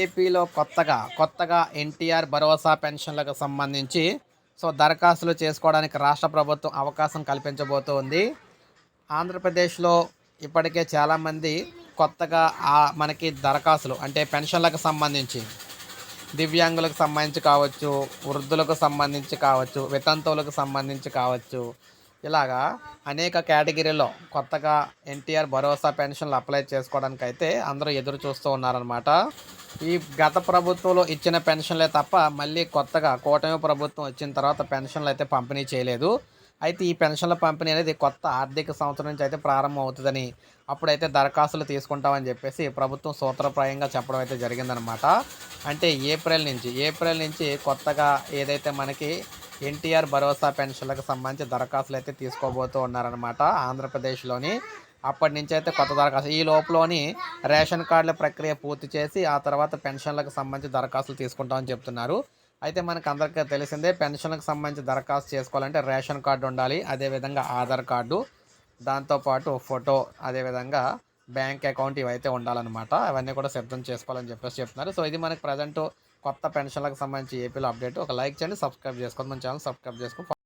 ఏపీలో కొత్తగా కొత్తగా ఎన్టీఆర్ భరోసా పెన్షన్లకు సంబంధించి సో దరఖాస్తులు చేసుకోవడానికి రాష్ట్ర ప్రభుత్వం అవకాశం కల్పించబోతోంది. ఆంధ్రప్రదేశ్లో ఇప్పటికే చాలామంది కొత్తగా ఆ మనకి దరఖాస్తులు అంటే పెన్షన్లకు సంబంధించి దివ్యాంగులకు సంబంధించి కావచ్చు వృద్ధులకు సంబంధించి కావచ్చు వితంతువులకు సంబంధించి కావచ్చు ఇలాగా అనేక కేటగిరీలో కొత్తగా ఎన్టీఆర్ భరోసా పెన్షన్లు అప్లై చేసుకోవడానికి అయితే అందరూ ఎదురు చూస్తూ ఉన్నారనమాట ఈ గత ప్రభుత్వంలో ఇచ్చిన పెన్షన్లే తప్ప మళ్ళీ కొత్తగా కూటమి ప్రభుత్వం వచ్చిన తర్వాత పెన్షన్లు అయితే పంపిణీ చేయలేదు. అయితే ఈ పెన్షన్ల పంపిణీ అనేది కొత్త ఆర్థిక సంవత్సరం నుంచి అయితే ప్రారంభం అవుతుందని అప్పుడైతే దరఖాస్తులు తీసుకుంటామని చెప్పేసి ప్రభుత్వం సూత్రప్రాయంగా చెప్పడం అయితే జరిగిందనమాట అంటే ఏప్రిల్ నుంచి ఏప్రిల్ నుంచి కొత్తగా ఏదైతే మనకి ఎన్టీఆర్ భరోసా పెన్షన్లకు సంబంధించి దరఖాస్తులు అయితే తీసుకోబోతూ ఉన్నారనమాట ఆంధ్రప్రదేశ్లోని. అప్పటి నుంచి అయితే కొత్త దరఖాస్తు. ఈ లోపలోని రేషన్ కార్డుల ప్రక్రియ పూర్తి చేసి ఆ తర్వాత పెన్షన్లకు సంబంధించి దరఖాస్తులు తీసుకుంటామని చెప్తున్నారు. అయితే మనకు అందరికీ తెలిసిందే పెన్షన్లకు సంబంధించి దరఖాస్తు చేసుకోవాలంటే రేషన్ కార్డు ఉండాలి అదేవిధంగా ఆధార్ కార్డు దాంతోపాటు ఫోటో అదేవిధంగా బ్యాంక్ అకౌంట్ ఇవైతే ఉండాలన్నమాట. అవన్నీ కూడా సిద్ధం చేసుకోవాలని చెప్పేసి చెప్తున్నారు. సో ఇది మనకి ప్రజెంట్ కొత్త పెన్షన్లకు సంబంధించి ఏపీలో అప్డేట్. ఒక లైక్ చేయండి సబ్స్క్రైబ్ చేసుకోండి. మన ఛానల్ సబ్స్క్రైబ్ చేసుకోండి